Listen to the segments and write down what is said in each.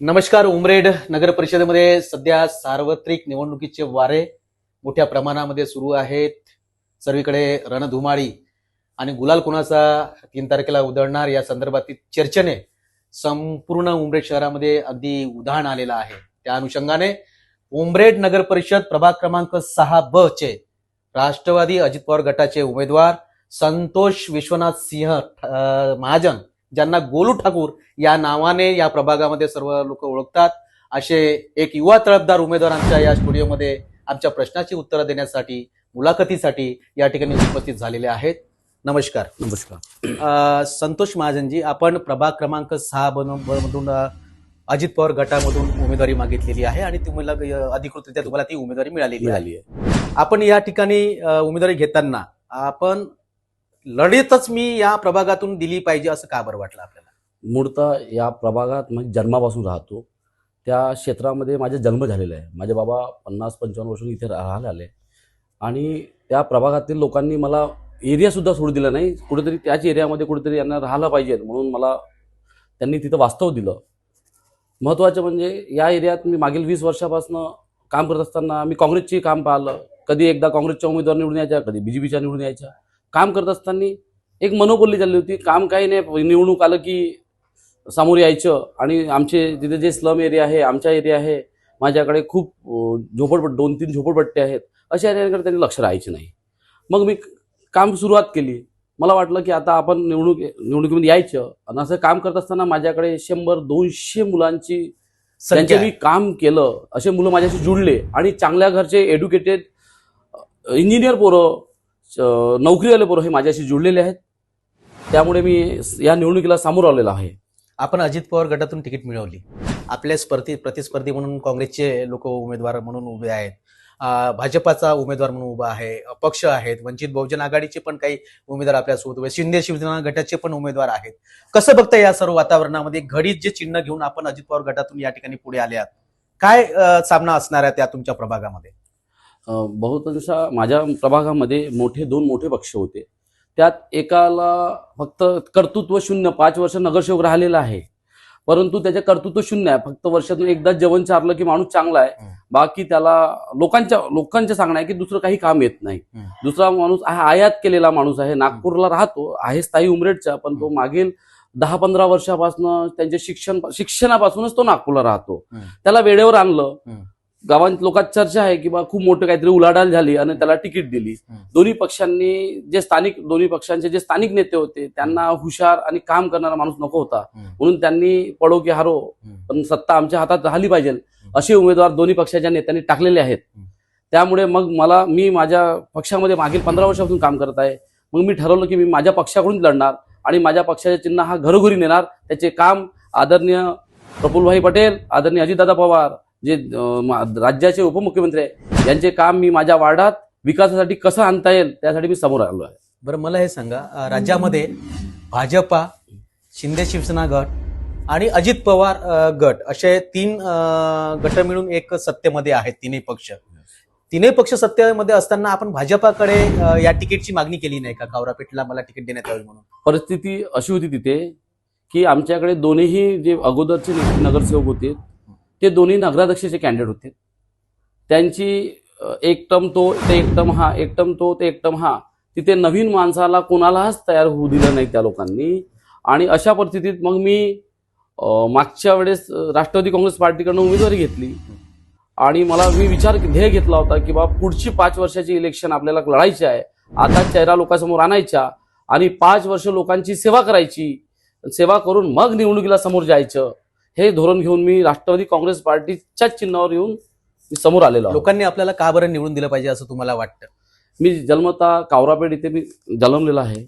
नमस्कार उमरेड नगर परिषदेमध्ये सध्या सार्वत्रिक निवडणुकीचे वारे मोठ्या प्रमाणामध्ये सुरू आहेत. सर्वीकडे रणधुमाळी आणि गुलाल कुणाचा तीन तारखेला उधळणार या संदर्भातील चर्चेने संपूर्ण उमरेड शहरामध्ये अगदी उधाण आलेलं आहे. त्या अनुषंगाने उमरेड नगर परिषद प्रभाग क्रमांक सहा ब चे राष्ट्रवादी अजित पवार गटाचे उमेदवार संतोष विश्वनाथ सिंह महाजन ज्यांना गोलू ठाकूर या नावाने या प्रभागामध्ये सर्व लोक ओळखतात असे एक युवा तळपदार उमेदवार आमच्या या स्टुडिओमध्ये आमच्या प्रश्नाची उत्तरं देण्यासाठी मुलाखतीसाठी या ठिकाणी उपस्थित झालेले आहेत. नमस्कार. नमस्कार. अ, संतोष महाजनजी आपण प्रभाग क्रमांक सहा बनून अजित पवार गटामधून उमेदवारी मागितलेली आहे आणि तुम्हाला अधिकृतरित्या तुम्हाला ती उमेदवारी मिळालेली आहे. आपण या ठिकाणी उमेदवारी घेताना आपण लढतच मी या प्रभागातून दिली पाहिजे असं का बरं वाटलं आपल्याला? मूळतः या प्रभागात म्हणजे जन्मापासून राहतो. त्या क्षेत्रामध्ये माझा जन्म झालेला आहे. माझे बाबा पन्नास पंचावन्न वर्षून इथे राहायला आले. आणि त्या प्रभागातील लोकांनी मला एरियासुद्धा सोडू दिला नाही. कुठेतरी त्याच एरियामध्ये कुठेतरी यांना राहायला पाहिजे म्हणून मला त्यांनी तिथं वास्तव दिलं. महत्त्वाचं म्हणजे या एरियात मी मागील वीस वर्षापासून काम करत असताना मी काँग्रेसची काम पाहिलं. कधी एकदा काँग्रेसच्या उमेदवार निवडून यायच्या कधी बी जे पीच्या निवडून यायच्या. काम करत असताना एक मनोबोलली चालली होती. काम काही नाही निवडणूक आलं की समोर यायचं. आणि आमचे तिथे जे स्लम एरिया आहे आमचा एरिया आहे माझ्याकडे खूप अं, झोपडपट्टी दोन तीन झोपडपट्टी आहेत. अशा एरियाकडे त्यांनी लक्ष राहायचे नाही. मग मी काम सुरुवात केली. मला वाटलं की आता आपण निवडणूक निवडणुकीमध्ये यायचं. आणि असं काम करत असताना माझ्याकडे शंभर दोनशे मुलांची त्यांचे मी काम केलं असे मुलं माझ्याशी जुळले. आणि चांगल्या घरचे एज्युकेटेड इंजिनियर पोरं नोकरीवाले बरोबर हे माझ्याशी जुळलेले आहेत. त्यामुळे मी या निवडणुकीला सामोरं आलेलो आहे. आपण अजित पवार गटातून तिकीट मिळवली. आपल्या स्पर्धी प्रतिस्पर्धी म्हणून काँग्रेसचे लोक उमेदवार म्हणून उभे आहेत. भाजपाचा उमेदवार म्हणून उभा आहे. अपक्ष आहेत. वंचित बहुजन आघाडीचे पण काही उमेदवार आपल्यासोबत उभे शिंदे शिवसेना गटाचे पण उमेदवार आहेत. कसं बघता या सर्व वातावरणामध्ये? घडीत जे चिन्ह घेऊन आपण अजित पवार गटातून या ठिकाणी पुढे आले आहात. काय सामना असणार आहे त्या तुमच्या प्रभागामध्ये? बहुतांशा माझ्या प्रभागामध्ये मोठे दोन मोठे पक्ष होते. त्यात एकाला फक्त कर्तृत्व शून्य पाच वर्ष नगरसेवक राहिलेला आहे. परंतु त्याचे कर्तृत्व शून्य आहे. फक्त वर्षातून एकदा जेवण चारलं की माणूस चांगला आहे. बाकी त्याला लोकांच्या लोकांच्या सांगणं आहे की दुसरं काही काम येत नाही. दुसरा माणूस हा आयात केलेला माणूस आहे. नागपूरला राहतो आहे स्थायी उमरेडचा पण तो मागील दहा पंधरा वर्षापासून त्यांचे शिक्षण शिक्षणापासूनच तो नागपूरला राहतो. त्याला वेळेवर आणलं. गावात लोकात चर्चा आहे की बा खूप मोठं काहीतरी उलाढाल झाली आणि त्याला तिकीट दिली. दोन्ही पक्षांनी जे स्थानिक दोन्ही पक्षांचे जे स्थानिक नेते होते त्यांना हुशार आणि काम करणारा माणूस नको होता. म्हणून त्यांनी पडो की हारो. पण सत्ता आमच्या हातात राहिली पाहिजे असे उमेदवार दोन्ही पक्षाच्या नेत्यांनी टाकलेले आहेत. त्यामुळे मग मला मी माझ्या पक्षामध्ये मागील पंधरा वर्षापासून काम करत आहे मग मी ठरवलं की मी माझ्या पक्षाकडून लढणार आणि माझ्या पक्षाचे चिन्ह हा घरोघरी नेणार त्याचे काम आदरणीय प्रफुल्लभाई पटेल आदरणीय अजितदादा पवार जे राज्याचे उपमुख्यमंत्री आहे यांचे काम मी माझ्या वार्डात विकासासाठी कसं आणता येईल त्यासाठी मी समोर आलो आहे. बरं मला हे सांगा. राज्यामध्ये भाजपा शिंदे शिवसेना गट आणि अजित पवार गट असे तीन गट मिळून एक सत्तेमध्ये आहेत तीनही पक्ष. तीनही पक्ष सत्तेमध्ये असताना आपण भाजपाकडे या तिकीटची मागणी केली नाही का? कावरापेठला मला तिकीट देण्यात यावी म्हणून. परिस्थिती अशी होती तिथे की आमच्याकडे दोन्हीही जे अगोदरचे नगरसेवक होते ते दोन्ही नगराध्यक्षाचे कॅन्डिडेट होते. त्यांची एक टर्म तो ते एक टर्म हा एक टर्म तो ते एक टर्म हा. तिथे नवीन माणसाला कोणालाच तयार होऊ दिलं नाही त्या लोकांनी. आणि अशा परिस्थितीत मग मी मागच्या वेळेस राष्ट्रवादी काँग्रेस पार्टीकडनं उमेदवारी घेतली. आणि मला मी विचार ध्येय घेतला होता की बा पुढची पाच वर्षाची इलेक्शन आपल्याला लढायची आहे. आता चेहरा लोकांसमोर आणायच्या आणि पाच वर्ष लोकांची सेवा करायची. सेवा करून मग निवडणुकीला समोर जायचं. हे धोरण घेऊन मी राष्ट्रवादी काँग्रेस पार्टीच्याच चिन्हावर येऊन मी समोर आलेलो. लोकांनी आपल्याला का बरं निवडून दिलं पाहिजे असं तुम्हाला वाटतं? मी जन्मता कावरापेठ इथे मी जन्मलेला आहे.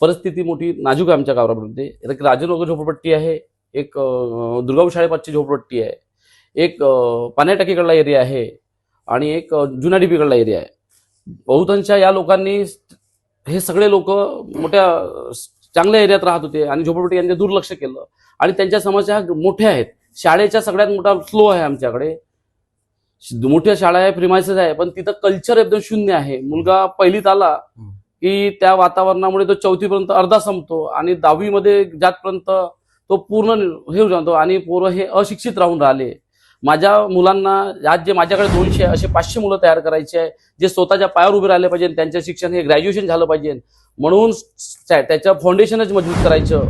परिस्थिती मोठी नाजूक आहे आमच्या कावरापेठमध्ये. एक राजनगर झोपडपट्टी आहे एक दुर्गाव शाळेपाचची झोपडपट्टी आहे एक पाण्याटाकीकडला एरिया आहे आणि एक जुन्या डिपीकडला एरिया आहे. बहुतांशा या लोकांनी हे सगळे लोक मोठ्या चांगल्या एरियात राहत होते आणि झोपडपट्टी यांनी दुर्लक्ष केलं. आणि त्यांच्या समस्या मोठ्या आहेत. शाळेच्या सगळ्यात मोठा फ्लो आहे आमच्याकडे. मोठ्या शाळा आहे प्रिमायसेस आहे पण तिथं कल्चर एकदम शून्य आहे. मुलगा पहिलीत आला की त्या वातावरणामुळे तो चौथीपर्यंत अर्धा संपतो आणि दहावीमध्ये ज्यातपर्यंत तो पूर्ण हे होऊन जातो आणि पोरं हे अशिक्षित राहून राहिले. माझ्या मुलांना आज जे माझ्याकडे दोनशे असे पाचशे मुलं तयार करायचे आहे जे स्वतःच्या पायावर उभे राहिले पाहिजे त्यांचं शिक्षण हे ग्रॅज्युएशन झालं पाहिजे. म्हणून त्या- त्याचं फाउंडेशनच मजबूत करायचं.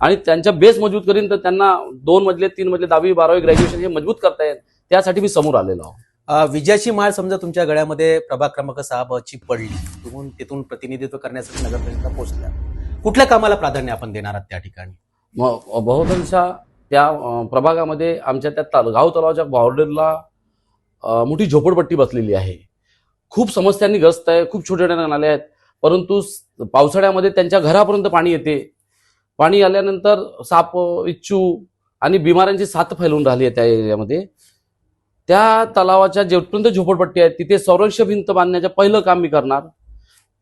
आणि त्यांच्या बेस मजबूत करीन तर त्यांना दोन मजले तीन मजले दहावी बारावी ग्रॅज्युएशन हे मजबूत करता येईल. त्यासाठी मी समोर आलेलो आहो. अ, विजयाची माळ समजा तुमच्या गळ्यामध्ये प्रभाग क्रमांक सहा ब ची पडली. तुम्ही तिथून प्रतिनिधित्व करण्यासाठी नगर परिषदेला पोहोचल्या. कुठल्या कामाला प्राधान्य आपण देणार आहात त्या ठिकाणी? बहुतांशा त्या प्रभागामध्ये आमच्या त्या ताल- गाव तलावाच्या बॉर्डरला मोठी झोपडपट्टी बसलेली आहे. खूप समस्यांनी ग्रस्त आहे खूप छोटे छोटे नाले आहेत. परंतु पावसाळ्यामध्ये त्यांच्या घरापर्यंत पाणी येते. पाणी आल्यानंतर साप इच्छू आणि बिमाऱ्यांची साथ फैलून राहिली आहे त्या एरियामध्ये. त्या तलावाच्या जेपर्यंत झोपडपट्टी आहे तिथे संरक्षण भिंत बांधण्याचं पहिलं काम मी करणार.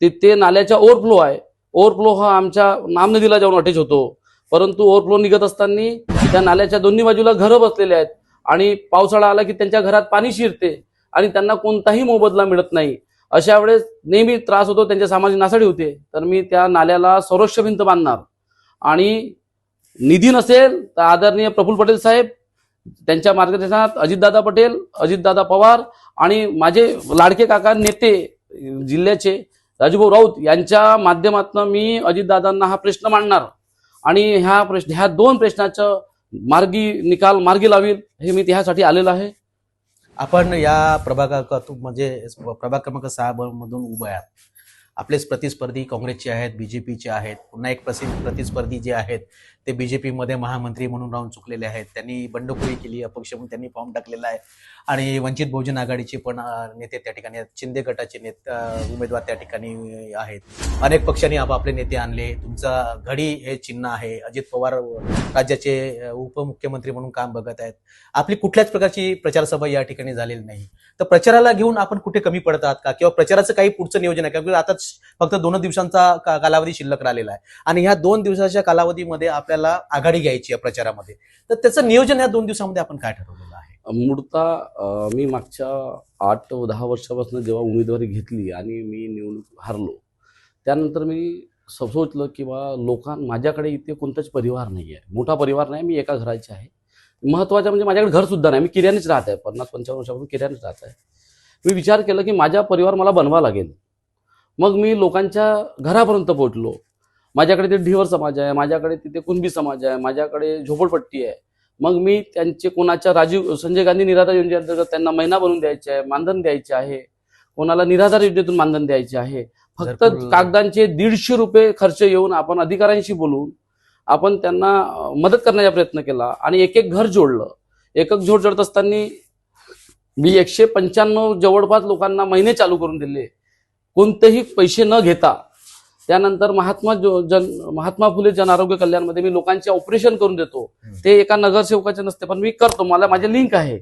तिथे नाल्याचा ओव्हरफ्लो आहे. ओव्हरफ्लो हा आमच्या नामनदीला जाऊन अटॅच होतो. परंतु ओव्हरफ्लो निघत असताना त्या नाल्याच्या दोन्ही बाजूला घरं बसलेले आहेत. आणि पावसाळा आला की त्यांच्या घरात पाणी शिरते आणि त्यांना कोणताही मोबदला मिळत नाही. अशा वेळेस नेहमी त्रास होतो त्यांच्या सामाजिक नासाडी होते. तर मी त्या नाल्याला संरक्ष भिंत बांधणार. आणि निधी नसेल तर आदरणीय प्रफुल्ल पटेल साहेब त्यांच्या मार्गदर्शनात अजितदादा पटेल अजितदादा पवार आणि माझे लाडके काका नेते जिल्ह्याचे राजूभाऊ राऊत यांच्या माध्यमातून मी अजितदादांना हा प्रश्न मांडणार. आणि ह्या प्रश्न ह्या दोन प्रश्नाचं मार्गी निकाल मार्गी लावील हे मी त्यासाठी आलेलो आहे. आपण या प्रभागातून म्हणजे प्रभाग क्रमांक सहा मधून उभे आहात. आपलेच प्रतिस्पर्धी काँग्रेसचे आहेत बीजेपीचे आहेत पुन्हा एक प्रसिद्ध प्रतिस्पर्धी जे आहेत ते बीजेपीमध्ये महामंत्री म्हणून राहून चुकलेले आहेत. त्यांनी बंडखोरी केली अपक्ष म्हणून त्यांनी फॉर्म टाकलेला आहे. आणि वंचित बहुजन आघाडीचे पण नेते त्या ठिकाणी शिंदे गटाचे नेते उमेदवार त्या ठिकाणी आहेत. अनेक पक्षांनी आपापले नेते आणले. तुमचा घडी हे चिन्ह आहे. अजित पवार राज्याचे उपमुख्यमंत्री म्हणून काम बघत आहेत. आपली कुठल्याच प्रकारची प्रचारसभा या ठिकाणी झालेली नाही. तर प्रचाराला घेऊन आपण कुठे कमी पडत आहात का? किंवा प्रचाराचं काही पुढचं नियोजन आहे का? आता फक्त दोन दिवसांचा का- कालावधी शिल्लक राहिलेला आहे. आणि ह्या दोन दिवसाच्या कालावधीमध्ये आपल्या त्याला आघाडी घ्यायची आहे प्रचारामध्ये. तर त्याचं नियोजन या दोन दिवसामध्ये आपण काय ठरवलेलं आहे? मूळता मी मागच्या आठ दहा वर्षापासून जेव्हा उमेदवारी घेतली आणि मी निवडणूक हारलो त्यानंतर मी सोचलं की बा लोकां माझ्याकडे इथे कोणताच परिवार नाही आहे. मोठा परिवार नाही मी एका घराचे आहे. महत्त्वाचं म्हणजे माझ्याकडे घरसुद्धा नाही. मी किराणीच राहत आहे. पन्नास पंचावन्न वर्षापासून किराणीच राहत आहे. मी विचार केला की माझा परिवार मला बनवा लागेल. मग मी लोकांच्या घरापर्यंत पोहोचलो. माझ्याकडे ते ढिवर समाज आहे माझ्याकडे तिथे कुणबी समाज आहे माझ्याकडे झोपडपट्टी आहे. मग मी त्यांचे कोणाच्या राजीव संजय गांधी निराधार योजनेअंतर्गत त्यांना महिना बनवून द्यायचे आहे मानधन द्यायचे आहे. कोणाला निराधार योजनेतून मानधन द्यायचे आहे. फक्त कागदांचे दीडशे रुपये खर्च येऊन आपण अधिकाऱ्यांशी बोलून आपण त्यांना मदत करण्याचा प्रयत्न केला आणि एक एक घर जोडलं. एक एक जोड जोडत असताना मी एकशे पंच्याण्णव जवळपास लोकांना महिने चालू करून दिले. कोणतेही पैसे न घेता त्यानंतर महात्मा जो जन महात्मा फुले जन आरोग्य कल्याणमध्ये मी लोकांचे ऑपरेशन करून देतो. ते एका नगरसेवकाचे नसते पण मी करतो. मला माझे लिंक आहे.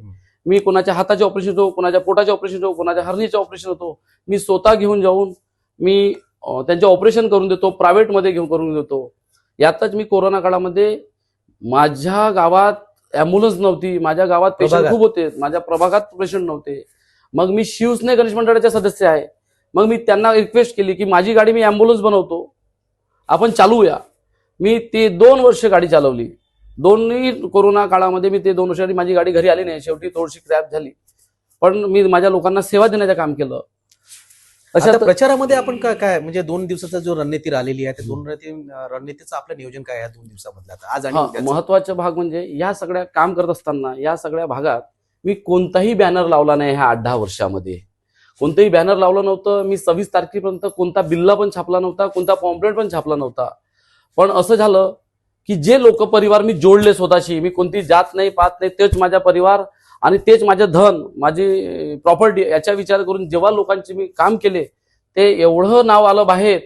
मी कोणाच्या हाताचे ऑपरेशन होतो कोणाच्या पोटाचे ऑपरेशन होतो कोणाच्या हरणीचे ऑपरेशन होतो. मी स्वतः घेऊन जाऊन मी त्यांचे ऑपरेशन करून देतो प्रायव्हेटमध्ये घेऊन करून देतो. यातच मी कोरोना काळामध्ये माझ्या गावात अँब्युलन्स नव्हती. माझ्या गावात पेशंट. खूप होते. माझ्या प्रभागात पेशंट नव्हते. मग मी शिवसेने गणेश मंडळाचे सदस्य आहे. मग मी त्यांना रिक्वेस्ट केली की माझी गाडी मी अँब्युलन्स बनवतो. आपण चालवूया मी ती दोन वर्ष गाडी चालवली. दोन्ही कोरोना काळामध्ये मी ते दोन वर्ष माझी गाडी घरी आली नाही. शेवटी थोडीशी क्रॅप झाली. पण मी माझ्या लोकांना सेवा देण्याचं काम केलं. अशा प्रचारामध्ये आपण काय काय? म्हणजे दोन दिवसाचा जो रणनीती राहिलेली आहे त्या दोन रणनीती- रणनीतीचं आपलं नियोजन काय आहे दोन दिवसामधलं? आज आणि? महत्त्वाचा भाग म्हणजे या सगळ्या काम करत असताना या सगळ्या भागात मी कोणताही बॅनर लावला नाही ह्या आठ दहा वर्षामध्ये. कोणतंही बॅनर लावलं नव्हतं. मी सव्वीस तारखेपर्यंत कोणता बिल्ला पण छापला नव्हता कोणता पॉम्पलेट पण छापला नव्हता. पण असं झालं की जे लोक परिवार मी जोडले स्वतःशी मी कोणती जात नाही पात नाही तेच माझा परिवार आणि तेच माझं धन माझी प्रॉपर्टी याचा विचार करून जेव्हा लोकांचे मी काम केले ते एवढं नाव आलं बाहेर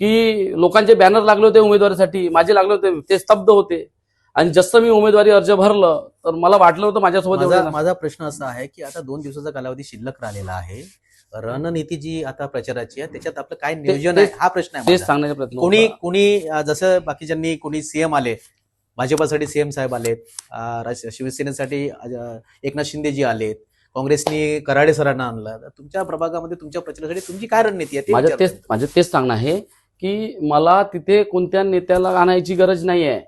की लोकांचे बॅनर लागले होते उमेदवारीसाठी माझे लागले होते ते स्तब्ध होते. आणि जसं मी उमेदवारी अर्ज भरलं तर मला वाटलं होतं माझ्यासोबत माझा प्रश्न असा आहे की आता दोन दिवसाचा कालावधी शिल्लक राहिलेला आहे रणनीती जी आता प्रचाराची आहे त्याच्यात आपलं काय नियोजन आहे हा प्रश्न आहे. सांगण्याचा प्रयत्न कोणी. कोणी जसं बाकीच्यांनी कोणी सीएम आले भाजपासाठी सीएम साहेब आलेत शिवसेनेसाठी एकनाथ शिंदेजी आलेत काँग्रेसनी कराडे सरांना आणलं तर तुमच्या प्रभागामध्ये तुमच्या प्रचारासाठी तुमची काय रणनीती आहे माझं. तेच माझं तेच सांगणं आहे की मला तिथे कोणत्या नेत्याला आणायची गरज नाही आहे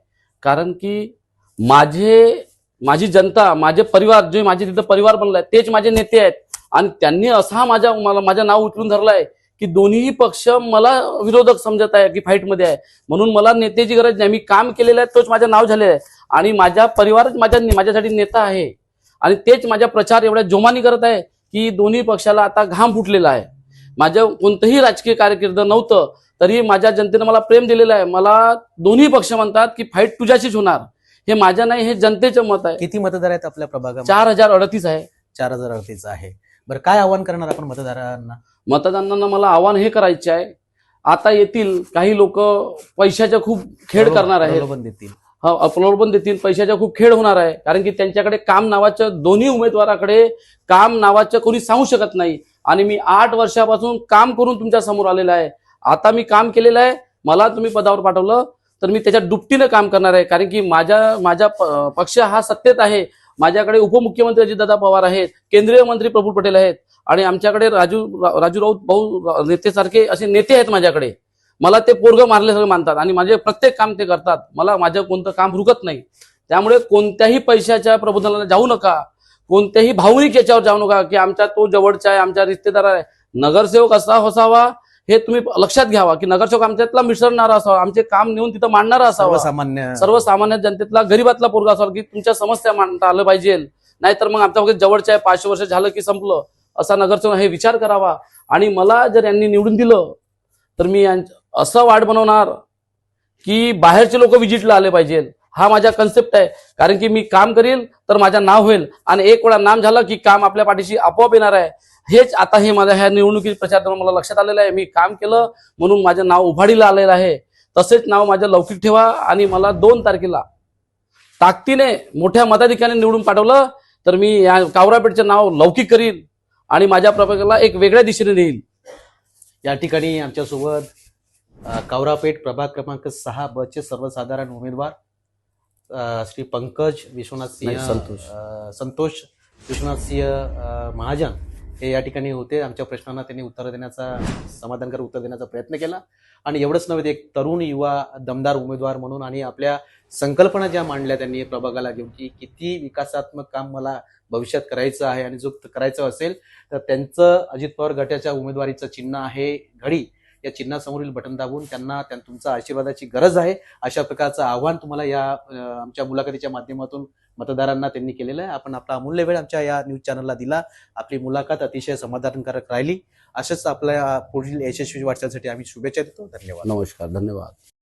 कारण की माझे माझी जनता माझे परिवार जे माझे तिथं परिवार बनलाय तेच माझे नेते आहेत. आणि त्यांनी असा माझ्या मला माझं नाव उचलून धरलंय की दोन्ही पक्ष मला विरोधक समजत आहे की फाईटमध्ये आहे. म्हणून मला नेत्याची गरज नाही. मी काम केलेलं आहे तोच माझं नाव झालेलं आहे. आणि माझ्या परिवारच माझ्या माझ्यासाठी नेता आहे. आणि तेच माझ्या प्रचार एवढ्या जोमाने करत आहे की दोन्ही पक्षाला आता घाम फुटलेला आहे. माझं कोणतंही राजकीय कारकीर्द नव्हतं तरी माझ्या जनतेनं मला प्रेम दिलेलं आहे. मला दोन्ही पक्ष म्हणतात की फाईट तुझ्याशीच होणार. हे माझ्या नाही हे जनतेचं मत आहे. किती मतदार आहेत आपल्या प्रभागामध्ये? चार हजार अडतीस आहे. चार हजार अडतीच आहे. बरं काय आव्हान करणार आपण मतदारांना? मतदारांना मला आव्हान हे करायचे आहे. आता येतील काही लोक पैशाच्या खूप खेळ करणार आहेत. प्रलोभन देतील. हा प्रलोभन देतील पैशाचा खूप खेळ होणार आहे. कारण की त्यांच्याकडे काम नावाचं दोन्ही उमेदवाराकडे काम नावाचं कोणी सांगू शकत नाही. आणि मी आठ वर्षापासून काम करून तुमच्यासमोर आलेलं आहे. आता मी काम केलेलं आहे मला तुम्ही पदावर पाठवलं तर मी त्याच्या दुपटीनं काम करणार आहे. कारण की माझ्या माझा प- पक्ष हा सत्तेत आहे. माझ्याकडे उपमुख्यमंत्री अजितदादा पवार आहेत केंद्रीय मंत्री प्रफुल्ल पटेल आहेत आणि आमच्याकडे राजू राजू राऊत भाऊ नेतेसारखे असे नेते आहेत माझ्याकडे. मला ते पोरग मारल्यासारखं मानतात आणि माझे प्रत्येक काम ते करतात. मला माझं कोणतं काम रुकत नाही. त्यामुळे कोणत्याही पैशाच्या प्रबोधनाला जाऊ नका. कोणत्याही भावनिक याच्यावर जाऊ नका की आमचा तो जवळचा आहे आमचा रिश्तेदार आहे. नगरसेवक असा असावा हे तुम्ही लक्षात घ्यावा की नगरसेवक आमच्यातला मिसळणारा असावा आमचे काम नेऊन तिथं मांडणारा असावा. सर्वसामान्य. सर्वसामान्य जनतेतला गरीबातला पोरगा असावा की तुमच्या समस्या मांडता आलं पाहिजे. नाहीतर मग आमच्या वगैरे जवळच्या पाचशे वर्ष झालं की संपलं. असा नगरसेवक हे विचार करावा. आणि मला जर यांनी निवडून दिलं तर मी असं वाट बनवणार की बाहेरचे लोक विजिटला आले पाहिजे हा माझा कन्सेप्ट आहे. कारण की मी काम करील तर माझं नाव होईल. आणि एक वेळा नाम झालं की काम आपल्या पाठीशी आपोआप येणार आहे. हेच आता हे माझ्या ह्या निवडणुकीत प्रचार मला लक्षात आलेलं आहे. मी काम केलं म्हणून माझं नाव उभाडीला आलेलं आहे. तसेच नाव माझं लौकिक ठेवा आणि मला दोन तारखेला ताकदीने मोठ्या मताधिकाने निवडून पाठवलं तर मी या कावरापेठचं नाव लौकिक करीन आणि माझ्या प्रभागाला एक वेगळ्या दिशेने नेईल या ठिकाणी आमच्यासोबत कावरापेठ प्रभाग क्रमांक सहा बचे सर्वसाधारण उमेदवार श्री पंकज विश्वनाथ सिंह संतोष. संतोष विश्वनाथ सिंह महाजन हे या ठिकाणी होते. आमच्या प्रश्नांना त्यांनी उत्तर देण्याचा समाधानकारक उत्तर देण्याचा प्रयत्न केला. आणि एवढंच नव्हे ते एक तरुण युवा दमदार उमेदवार म्हणून आणि आपल्या संकल्पना ज्या मांडल्या त्यांनी प्रभागाला घेऊन की किती विकासात्मक काम मला भविष्यात करायचं आहे आणि जो करायचं असेल तर त्यांचं अजित पवार गटाच्या उमेदवारीचं चिन्ह आहे घडी. या चिन्हासमोरील बटन दाबून त्यांना त्यां- तुमचा आशीर्वादाची गरज आहे. अशा प्रकारचं आव्हान तुम्हाला या आमच्या मुलाखतीच्या माध्यमातून मतदारांना त्यांनी केलेलं आहे. आपण आपला अमूल्य वेळ आमच्या या न्यूज चॅनलला दिला. आपली मुलाखत अतिशय समाधानकारक राहिली. असंच आपल्या पुढील यशस्वी वाटचालीसाठी आम्ही शुभेच्छा देतो. धन्यवाद. नमस्कार. धन्यवाद.